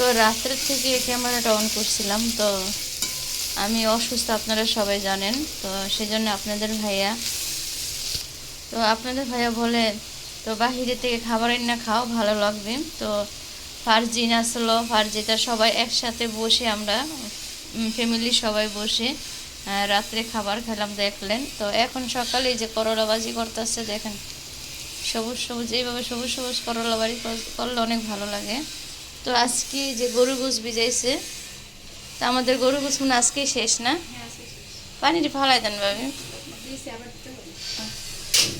তো রাত্রের থেকে ক্যামেরাটা অন করছিলাম, তো আমি অসুস্থ, আপনারা সবাই জানেন, তো সেজন্য আপনাদের ভাইয়া, তো আপনাদের ভাইয়া বলে, তো বাহিরে থেকে খাবার না খাও, ভালো লাগবে। তো ফার্জিন আসলো, ফার্জিতা সবাই একসাথে বসে আমরা ফ্যামিলি সবাই বসে রাত্রে খাবার খেলাম, দেখলেন। তো এখন সকালে যে করলা বাজি করতেছে, দেখেন, সবুজ সবুজ, এইভাবে সবুজ সবুজ করলা বাড়ি করলে অনেক ভালো লাগে। তো আজকে যে গরু গোস ভিজাইছে তা আমাদের গরু গোস মানে আজকেই শেষ না? পানিটা ফালাই দেন ভাবি।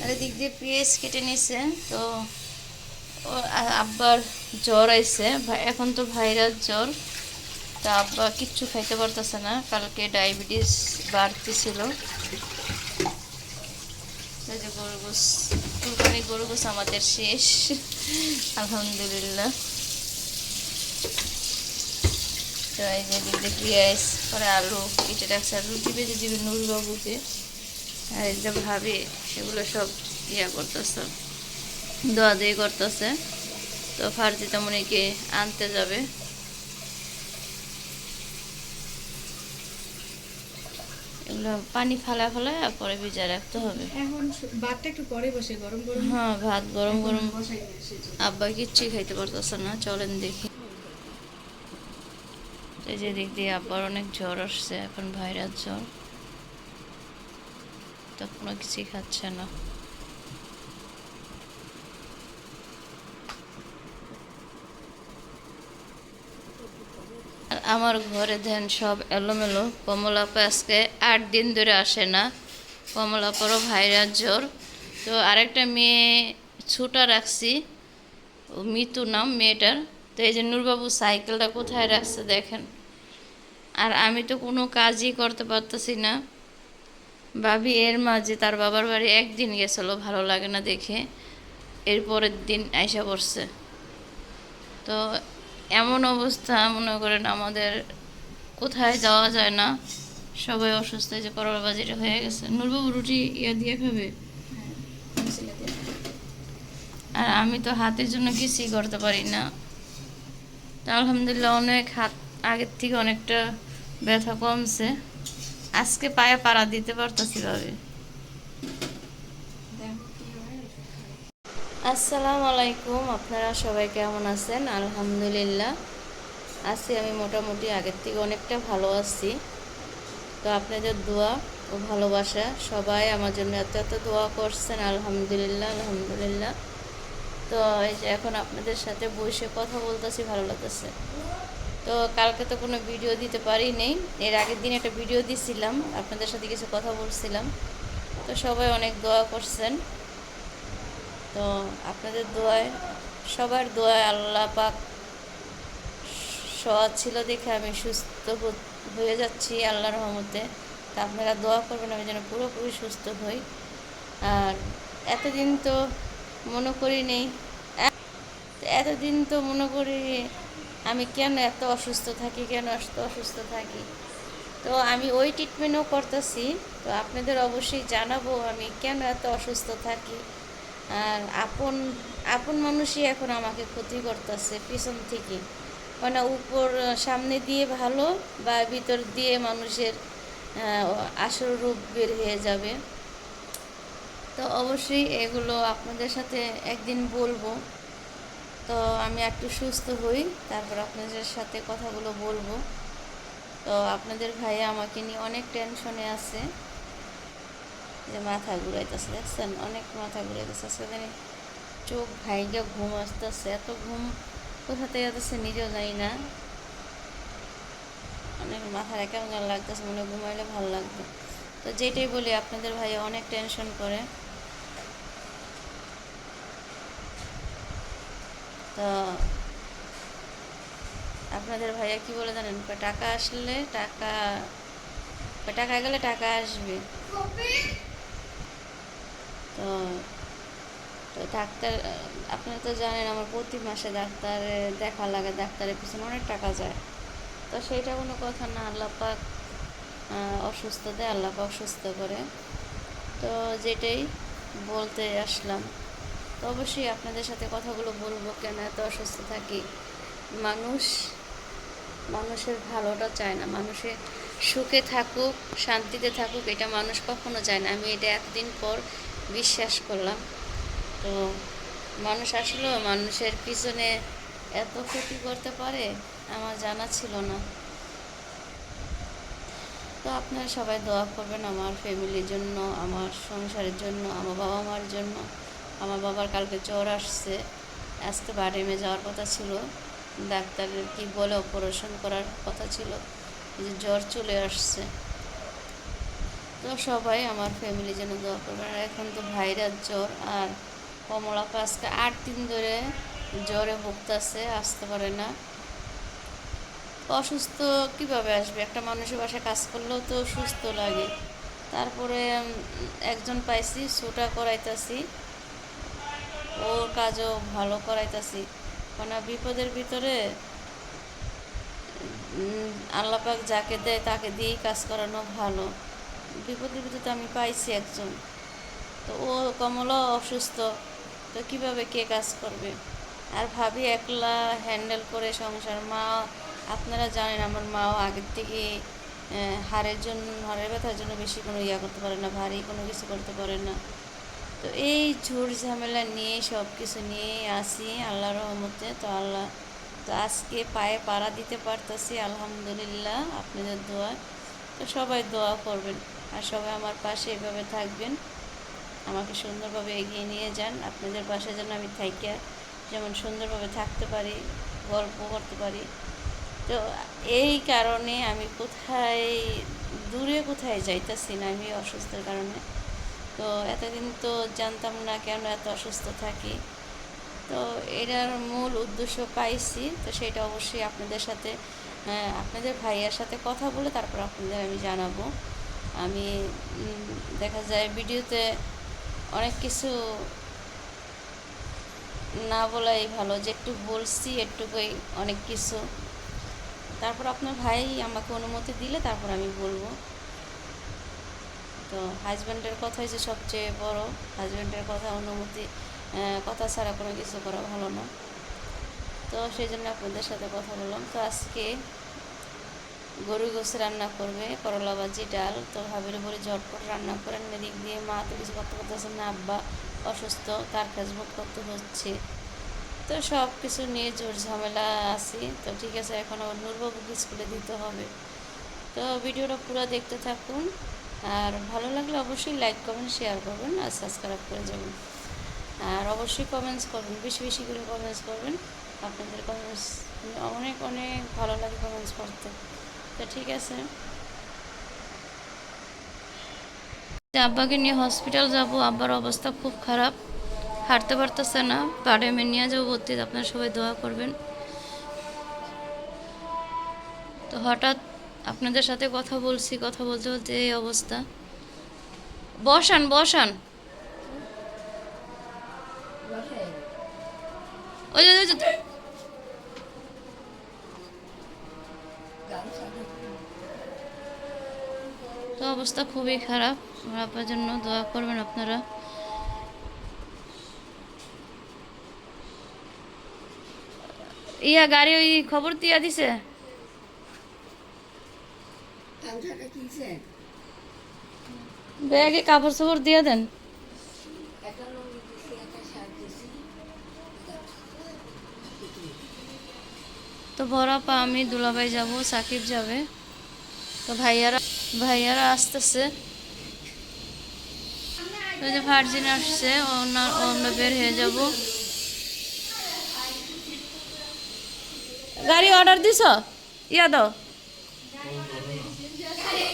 আর এদিক দিয়ে পেঁয়াজ কেটে নিছে তো আব্বার জ্বর আইছে। এখন তো ভাইরাস জ্বর। তা আব্বা কিচ্ছু খাইতে পারতেছে না। কালকে ডায়াবেটিস বাড়তি ছিল যে গরু গোস কুরবানি গরু গোস আমাদের শেষ। আলহামদুলিল্লাহ। তো এই যে এদিক দিয়ে পেঁয়াজ পরে আলু কেটে রাখছে আর রুটি বেজে দিবে নুরবাবুকে আর এই যে ভাবি এগুলো সব ইয়া করতেছে দোয়া দিয়ে করতেছে। তো ফার্জিতা মনিকে আনতে যাবে। এগুলো পানি ফালা ফালা পরে ভিজা রাখতে হবে। এখন ভাতটা একটু পরে বসে গরম গরম। হ্যাঁ ভাত গরম গরম। আব্বা কিচ্ছুই খাইতে পারতেছে না চলেন দেখি। এই যে দিক দিয়ে আবার অনেক জ্বর আসছে, এখন ভাইরাস জ্বর। তো কোনো কিছুই খাচ্ছে না। আমার ঘরে ধ্যান সব এলোমেলো। কমলাপা আজকে আট দিন ধরে আসে না। কমলাপারও ভাইরাস জ্বর। তো আরেকটা মেয়ে ছুটা রাখছি। মিতু নাম মেয়েটার। তো এই যে নূরবাবু সাইকেলটা কোথায় রাখছে দেখেন। আর আমি তো কোনো কাজই করতে পারতেছি না। ভাবি এর মাঝে তার বাবার বাড়ি একদিন গেছিল, ভালো লাগে না দেখে। এর পরের দিন আইসা পড়ছে। তো এমন অবস্থা, মনে করেন আমাদের কোথায় যাওয়া যায় না। সবাই অসুস্থ যে করলা বাজিটা হয়ে গেছে। নূরবাবু রুটি ইয়া দিয়ে খাবে? আর আমি তো হাতের জন্য কিছুই করতে পারি না। তা আলহামদুলিল্লাহ অনেক হাত, আগের থেকে অনেকটা ব্যথা কমছে। আজকে পায়ে পাড়া দিতে পারতেছি ভাবে। আসসালামু আলাইকুম, আপনারা সবাই কেমন আছেন? আলহামদুলিল্লাহ, আছি আমি মোটামুটি আগের থেকে অনেকটা ভালো আছি। তো আপনাদের দোয়া ও ভালোবাসা, সবাই আমার জন্য এত এত দোয়া করছেন, আলহামদুলিল্লাহ আলহামদুলিল্লাহ। তো এখন আপনাদের সাথে বসে কথা বলতেছি, ভালো লাগতেছে। তো কালকে তো কোনো ভিডিও দিতে পারিনি। এর আগের দিন একটা ভিডিও দিছিলাম, আপনাদের সাথে কিছু কথা বলছিলাম। তো সবাই অনেক দোয়া করছেন। তো আপনাদের দোয়ায়, সবার দোয়ায় আল্লাহ পাক সৎ ছিল দেখে আমি সুস্থ হয়ে যাচ্ছি আল্লাহর রহমতে। তা আপনারা দোয়া করবেন, আমি যেন পুরোপুরি সুস্থ হই। আর এতদিন তো মনে করি নেই এতদিন তো মনে করি আমি কেন এত অসুস্থ থাকি, কেন এত অসুস্থ থাকি? তো আমি ওই ট্রিটমেন্টও করতেছি। তো আপনাদের অবশ্যই জানাব আমি কেন এত অসুস্থ থাকি। আর আপন আপন মানুষই এখন আমাকে ক্ষতি করতেছে পিছন থেকে। মানে উপর, সামনে দিয়ে ভালো বা ভিতর দিয়ে মানুষের আসল রূপ বের হয়ে যাবে। তো অবশ্যই এগুলো আপনাদের সাথে একদিন বলব। তো আমি একটু সুস্থ হই, তারপর আপনাদের সাথে কথাগুলো বলব। তো আপনাদের ভাইয়া আমাকে নিয়ে অনেক টেনশনে আছে। যে মাথা ঘুরাইতেছে, দেখছেন? অনেক মাথা ঘুরাইতেছে। জানি চোখ ভাইগা ঘুম আসতেছে। এত ঘুম কোথা থেকে আসতেছে নিজেও জানি না। অনেক কেমন যেন লাগতেছে, মনে ঘুমাইলে ভালো লাগবে। তো যেটাই বলি, আপনাদের ভাইয়া অনেক টেনশন করে। তো আপনাদের ভাইয়া কি বলে জানেন? টাকা আসলে টাকা টাকা গেলে টাকা আসবে। তো তো ডাক্তার, আপনারা তো জানেন আমার প্রতি মাসে ডাক্তারে দেখা লাগে, ডাক্তারের পিছনে অনেক টাকা যায়। তো সেইটা কোনো কথা না, আল্লাহ পাক অসুস্থ দেয়, আল্লাহ পাক সুস্থ করে। তো যেটাই বলতে আসলাম। তো অবশ্যই আপনাদের সাথে কথাগুলো বলব কেন এত অসুস্থ থাকি? মানুষ, মানুষের ভালোটা চায় না। মানুষের সুখে থাকুক, শান্তিতে থাকুক, এটা মানুষ কখনো চায় না। আমি এটা এতদিন পর বিশ্বাস করলাম। তো মানুষ আসলেও মানুষের পিছনে এত ক্ষতি করতে পারে, আমার জানা ছিল না। তো আপনারা সবাই দোয়া করবেন আমার ফ্যামিলির জন্য, আমার সংসারের জন্য, আমার বাবা মার জন্য। আমার বাবার কালকে জ্বর আসছে। আজকে বাডেমে যাওয়ার কথা ছিল। ডাক্তারের কি বলে অপারেশন করার কথা ছিল? যে জ্বর চলে আসছে। তো সবাই আমার ফ্যামিলি জন্য দোয়া করবেন আর এখন তো ভাইরাস জ্বর আর কমলাকে আজকে আট দিন ধরে জ্বরে ভুগতেছে, আসতে পারে না। অসুস্থ কীভাবে আসবে? একটা মানুষের বাসায় কাজ করলেও তো সুস্থ লাগে। তারপরে একজন পাইছি সোটা করাইতাছি। ওর কাজও ভালো করাইতাছি। কারণ বিপদের ভিতরে আল্লাপাক যাকে দেয় তাকে দিয়েই কাজ করানো ভালো। বিপদের ভিতরে তো আমি পাইছি একজন। তো ও কমলাও অসুস্থ, তো কীভাবে কে কাজ করবে? আর ভাবি একলা হ্যান্ডেল করে সংসার। মা, আপনারা জানেন আমার মাও আগের থেকে হাড়ের জন্য, হাড়ের ব্যথার জন্য বেশি কোনো ইয়া করতে পারে না, ভারী কোনো কিছু করতে পারে না। তো এই ঝুট ঝামেলা নিয়ে সব কিছু নিয়ে আসি আল্লাহর রহমতে। তো আল্লাহ, তো আজকে পায়ে পাড়া দিতে পারতেছি, আলহামদুলিল্লাহ, আপনাদের দোয়া। তো সবাই দোয়া করবেন আর সবাই আমার পাশে এভাবে থাকবেন। আমাকে সুন্দরভাবে এগিয়ে নিয়ে যান। আপনাদের পাশে যেন আমি থাইকা যেমন সুন্দরভাবে থাকতে পারি গল্প করতে পারি। তো এই কারণে আমি কোথায়, দূরে কোথায় যাইতেছি না আমি অসুস্থের কারণে। তো এতদিন তো জানতাম না কেন এত অসুস্থ থাকি। তো এটার মূল উদ্দেশ্য পাইছি। তো সেটা অবশ্যই আপনাদের সাথে আহ, আপনাদের ভাইয়ার সাথে কথা বলে তারপর আপনাদের আমি জানাব। আমি দেখা যায় ভিডিওতে অনেক কিছু না বলাই ভালো যে একটু বলছি একটুকুই অনেক কিছু। তারপর আপনার ভাই আমাকে অনুমতি দিলে তারপর আমি বলব। তো হাজব্যান্ডের কথাই যে সবচেয়ে বড় হাজব্যান্ডের কথা, অনুমতি কথা ছাড়া কোনো কিছু করা ভালো না। তো সেই জন্য আপনাদের সাথে কথা বললাম। তো আজকে গরু গোস রান্না করবে, করলা ভাজি, ডাল। তো ভাবির উপরে ঝটপট রান্না করেন। এদিক দিয়ে মা তো কিছু করতে করতেছে না, আব্বা অসুস্থ, তার কাজ ভোগ করতে হচ্ছে। তো সব কিছু নিয়ে জোর ঝামেলা আছি। তো ঠিক আছে, এখন আবার নূরবাবুকে স্কুলে দিতে হবে। তো ভিডিওটা পুরো দেখতে থাকুন। আর ভালো লাগলে অবশ্যই লাইক কমেন্ট শেয়ার করবেন আর সাবস্ক্রাইব করে যাবেন। আর অবশ্যই কমেন্টস করবেন, বেশি বেশি করে কমেন্টস করবেন। আপনাদের কমেন্টস অনেক অনেক ভালো লাগে কমেন্টস করতে তো ঠিক আছে। আব্বাকে নিয়ে হসপিটাল যাব, আব্বার অবস্থা খুব খারাপ। হাঁটতে পারতেছে না পাড়েমে নিয়ে যাব ভর্তি আপনারা সবাই দোয়া করবেন। তো হঠাৎ আপনাদের সাথে কথা বলছি, কথা বলতে বলতে এই অবস্থা। বসান বসান। ওই তো অবস্থা খুবই খারাপ। আব্বার জন্য দোয়া করবেন আপনারা। ইয়া, গাড়ি ওই খবর দিয়া দিছে? ব্যাগে কাপড় চাপড় দিয়ে দেন। তো বড়াপা আমি দুলাভাই যাব, সাকিব যাবে। তো ভাইয়ারা ভাইয়ারা আসতেছে। ওই যে ভার্জিন আসছে ওনার আমরা বের হয়ে যাব। গাড়ি অর্ডার দিছ? ইয়া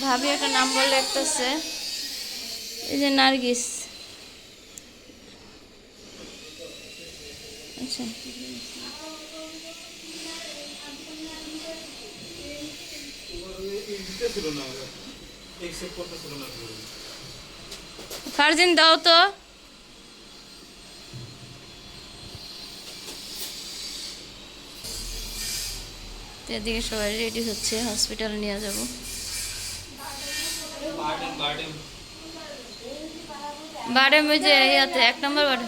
ভাবি একটা নাম বললে একটাছে এই যে নার্গিস। আচ্ছা। ফার্জিন, দাও তো। এদিকে সবাই রেডি হচ্ছে হসপিটাল নিয়ে যাব। বার্ডেন বার্ডেন বাড়ে ওই যে ইয়াতে এক নম্বর বাড়ে